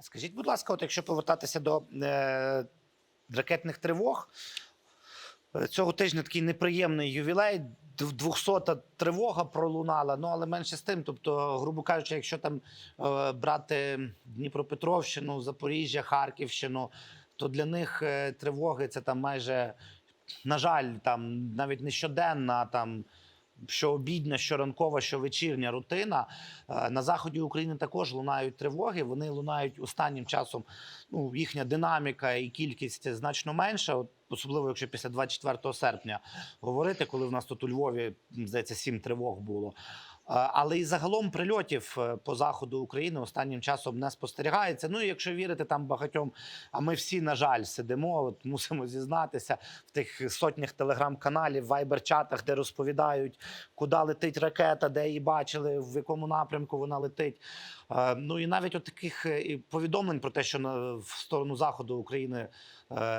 Скажіть, будь ласка, от якщо повертатися до е, ракетних тривог, е, цього тижня такий неприємний ювілей. 200-та тривога пролунала, ну але менше з тим. Тобто, грубо кажучи, якщо там е, брати Дніпропетровщину, Запоріжжя, Харківщину, то для них е, тривоги це там майже, на жаль, там навіть не щоденна, там що обідня, що ранкова, що вечірня рутина. Е, На заході України також лунають тривоги. Вони лунають останнім часом. Ну, їхня динаміка і кількість значно менша. Особливо, якщо після 24 серпня говорити, коли в нас тут у Львові здається сім тривог було. Але і загалом прильотів е, по заходу України останнім часом не спостерігається. Ну і якщо вірити там багатьом, а ми всі, на жаль, сидимо, от мусимо зізнатися в тих сотнях телеграм-каналів, вайбер-чатах, де розповідають, куди летить ракета, де її бачили, в якому напрямку вона летить. Е, Ну і навіть от таких е, повідомлень про те, що в сторону заходу України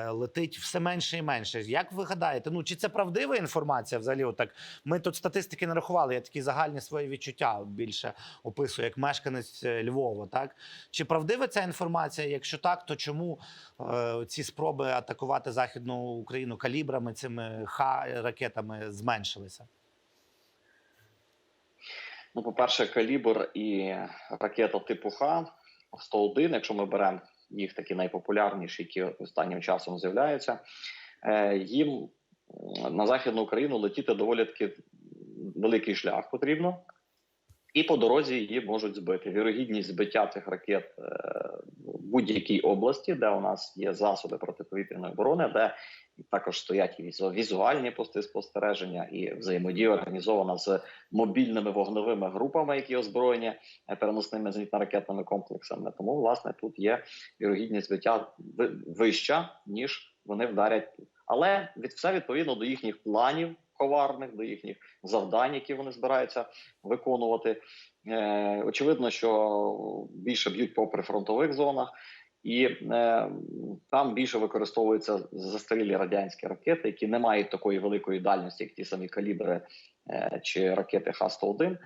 летить все менше і менше. Як ви гадаєте? Ну чи це правдива інформація? Взагалі, отак ми тут статистики не рахували. Я такі загальні свої відчуття більше описую як мешканець е, Львова. Так чи правдива ця інформація? Якщо так, то чому е, ці спроби атакувати західну Україну калібрами цими ха ракетами зменшилися? Ну, по-перше, калібр і ракета типу Х-101, якщо ми беремо їх такі найпопулярніші, які останнім часом з'являються, е, їм на Західну Україну летіти доволі таки великий шлях потрібно, і по дорозі її можуть збити. Вірогідність збиття цих ракет е, в будь-якій області, де у нас є засоби протиповітряної оборони, де також стоять і візуальні пости спостереження, і взаємодія організована з мобільними вогневими групами, які озброєні переносними зенітно-ракетними комплексами. Тому, власне, тут є вірогідність збиття ви- вища, ніж вони вдарять тут. Але від все відповідно до їхніх планів коварних, до їхніх завдань, які вони збираються виконувати. Е, очевидно, що більше б'ють по прифронтових зонах. І е, там більше використовуються застарілі радянські ракети, які не мають такої великої дальності, як ті самі калібри е, чи ракети Х-101.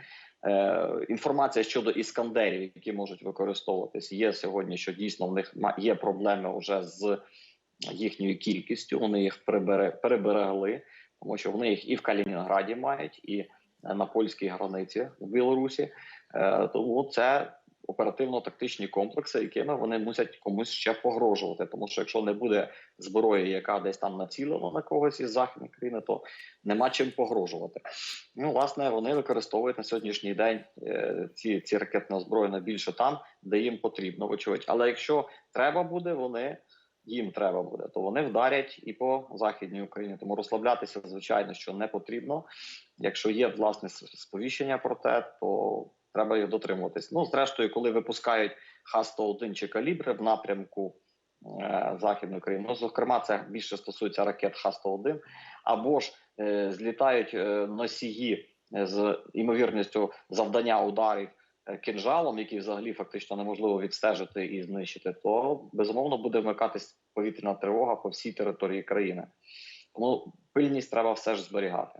Е, інформація щодо іскандерів, які можуть використовуватись, є сьогодні, що дійсно в них є проблеми вже з їхньою кількістю. Вони їх переберегли, тому що вони їх і в Калінінграді мають, і е, на польській границі в Білорусі. Е, тому це оперативно-тактичні комплекси, якими вони мусять комусь ще погрожувати. Тому що якщо не буде зброї, яка десь там націлена на когось із західних країн, то нема чим погрожувати. Ну, власне, вони використовують на сьогоднішній день е, ці, ці ракетне озброєння більше там, де їм потрібно, вочевидь. Але якщо треба буде, вони. Їм треба буде, то вони вдарять і по західній Україні. Тому розслаблятися, звичайно, що не потрібно. Якщо є власне сповіщення про те, то треба їх дотримуватись. Ну, зрештою, коли випускають Х-101 чи калібри в напрямку е, західної України, ну, зокрема, це більше стосується ракет Х-101, або ж е, злітають е, носії е, з імовірністю завдання ударів кинжалом, який взагалі фактично неможливо відстежити і знищити, то безумовно буде вмикатись повітряна тривога по всій території країни. Тому пильність треба все ж зберігати.